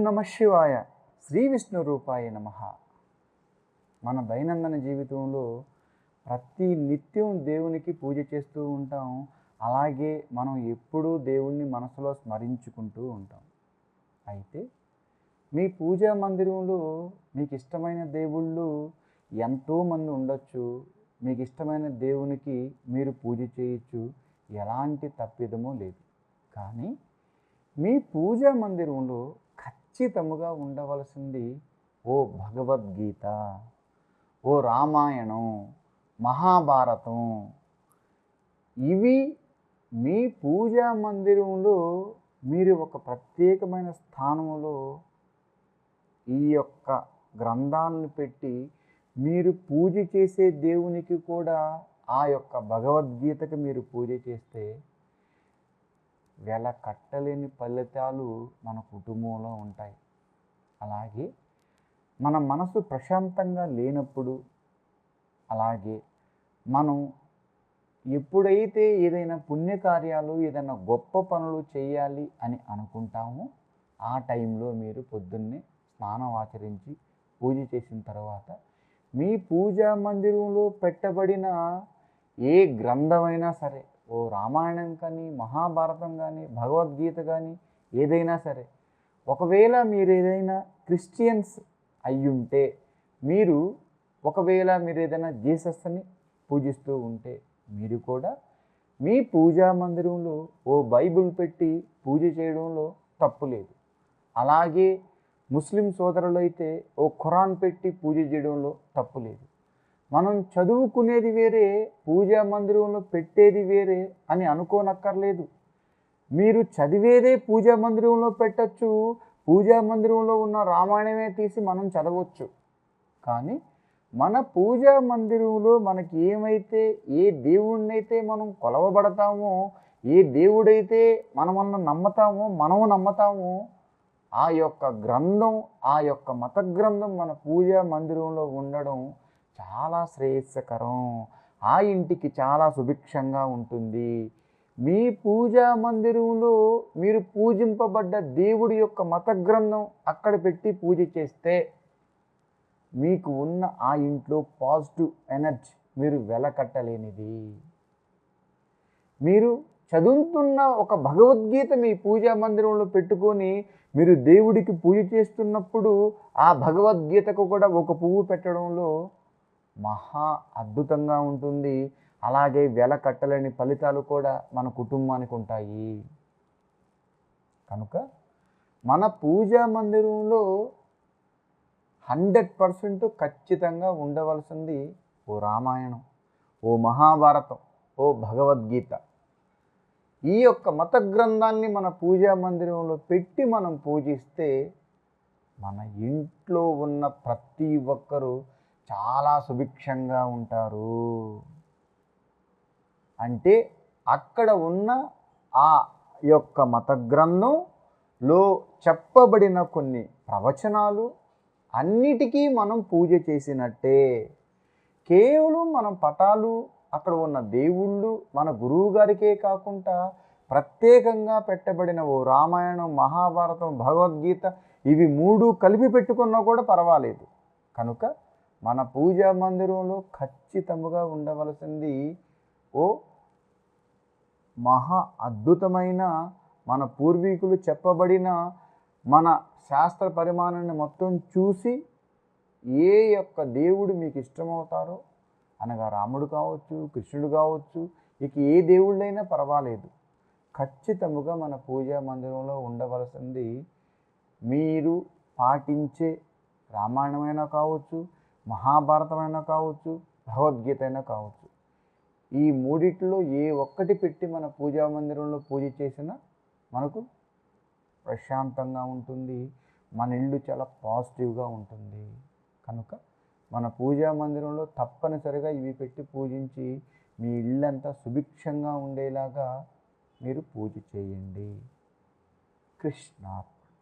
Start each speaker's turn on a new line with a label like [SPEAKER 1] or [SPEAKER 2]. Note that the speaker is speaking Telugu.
[SPEAKER 1] నమ శివాయ. శ్రీ విష్ణు రూపాయ నమ. మన దైనందిన జీవితంలో ప్రతి నిత్యం దేవునికి పూజ చేస్తూ ఉంటాం. అలాగే మనం ఎప్పుడూ దేవుణ్ణి మనసులో స్మరించుకుంటూ ఉంటాం. అయితే మీ పూజా మందిరంలో మీకు ఇష్టమైన దేవుళ్ళు ఎంతోమంది ఉండొచ్చు. మీకు ఇష్టమైన దేవునికి మీరు పూజ చేయొచ్చు. ఎలాంటి తప్పిదమో లేదు. కానీ మీ పూజా మందిరంలో ఖచ్చితముగా ఉండవలసింది ఓ భగవద్గీత ఓ రామాయణం మహాభారతం. ఇవి మీ పూజా మందిరంలో మీరు ఒక ప్రత్యేకమైన స్థానంలో ఈ యొక్క గ్రంథాలను పెట్టి మీరు పూజ చేసే దేవునికి కూడా ఆ యొక్క భగవద్గీతకు మీరు పూజ చేస్తే వెల కట్టలేని ఫలితాలు మన కుటుంబంలో ఉంటాయి. అలాగే మన మనసు ప్రశాంతంగా లేనప్పుడు అలాగే మనం ఎప్పుడైతే ఏదైనా పుణ్యకార్యాలు ఏదైనా గొప్ప పనులు చేయాలి అని అనుకుంటామో ఆ టైంలో మీరు పొద్దున్నే స్నానం ఆచరించి పూజ చేసిన తర్వాత మీ పూజా మందిరంలో పెట్టబడిన ఏ గ్రంథమైనా సరే ఓ రామాయణం కానీ మహాభారతం కానీ భగవద్గీత కానీ ఏదైనా సరే ఒకవేళ మీరు ఏదైనా క్రిస్టియన్స్ అయ్యుంటే మీరు ఒకవేళ మీరు ఏదైనా జీసస్ని పూజిస్తూ ఉంటే మీరు కూడా మీ పూజా మందిరంలో ఓ బైబిల్ పెట్టి పూజ చేయడంలో తప్పు లేదు. అలాగే ముస్లిం సోదరులు అయితే ఓ ఖురాన్ పెట్టి పూజ చేయడంలో తప్పు లేదు. మనం చదువుకునేది వేరే పూజా మందిరంలో పెట్టేది వేరే అని అనుకోనక్కర్లేదు. మీరు చదివేదే పూజా మందిరంలో పెట్టచ్చు పూజా మందిరంలో ఉన్న రామాయణమే తీసి మనం చదవచ్చు. కానీ మన పూజా మందిరంలో మనకి ఏమైతే ఏ దేవుణ్ణైతే మనం కొలవబడతామో ఏ దేవుడైతే మనమన్న నమ్మతామో మనము నమ్మతామో ఆ యొక్క గ్రంథం ఆ యొక్క మత గ్రంథం మన పూజా మందిరంలో ఉండడం చాలా శ్రేయస్కరం. ఆ ఇంటికి చాలా సుభిక్షంగా ఉంటుంది. మీ పూజా మందిరంలో మీరు పూజింపబడ్డ దేవుడి యొక్క మత గ్రంథం అక్కడ పెట్టి పూజ చేస్తే మీకు ఉన్న ఆ ఇంట్లో పాజిటివ్ ఎనర్జీ మీరు వెలకట్టలేనిది. మీరు చదువుతున్న ఒక భగవద్గీత మీ పూజా మందిరంలో పెట్టుకొని మీరు దేవుడికి పూజ చేస్తున్నప్పుడు ఆ భగవద్గీతకు కూడా ఒక పువ్వు పెట్టడంలో మహా అద్భుతంగా ఉంటుంది. అలాగే వెల కట్టలేని ఫలితాలు కూడా మన కుటుంబానికి ఉంటాయి. కనుక మన పూజా మందిరంలో హండ్రెడ్ పర్సెంట్ ఖచ్చితంగా ఉండవలసింది ఓ రామాయణం ఓ మహాభారతం ఓ భగవద్గీత. ఈ యొక్క మత గ్రంథాన్ని మన పూజా మందిరంలో పెట్టి మనం పూజిస్తే మన ఇంట్లో ఉన్న ప్రతి ఒక్కరూ చాలా సుభిక్షంగా ఉంటారు. అంటే అక్కడ ఉన్న ఆ యొక్క మత గ్రంథంలో చెప్పబడిన కొన్ని ప్రవచనాలు అన్నిటికీ మనం పూజ చేసినట్టే. కేవలం మనం పటాలు అక్కడ ఉన్న దేవుళ్ళు మన గురువు గారికే కాకుండా ప్రత్యేకంగా పెట్టబడిన ఓ రామాయణం మహాభారతం భగవద్గీత ఇవి మూడు కలిపి పెట్టుకున్నా కూడా పర్వాలేదు. కనుక మన పూజా మందిరంలో ఖచ్చితముగా ఉండవలసింది ఓ మహా అద్భుతమైన మన పూర్వీకులు చెప్పబడిన మన శాస్త్ర పరిమాణాన్ని మొత్తం చూసి ఏ యొక్క దేవుడు మీకు ఇష్టమవుతారో అనగా రాముడు కావచ్చు కృష్ణుడు కావచ్చు ఇక ఏ దేవుళ్ళైనా పర్వాలేదు. ఖచ్చితముగా మన పూజా మందిరంలో ఉండవలసింది మీరు పాటించే రామాయణమైనా కావచ్చు మహాభారతమైనా కావచ్చు భగవద్గీత అయినా కావచ్చు. ఈ మూడిట్లో ఏ ఒక్కటి పెట్టి మన పూజా మందిరంలో పూజ చేసినా మనకు ప్రశాంతంగా ఉంటుంది. మన ఇల్లు చాలా పాజిటివ్గా ఉంటుంది. కనుక మన పూజా మందిరంలో తప్పనిసరిగా ఇవి పెట్టి పూజించి మీ ఇల్లంతా సుభిక్షంగా ఉండేలాగా మీరు పూజ చేయండి. కృష్ణ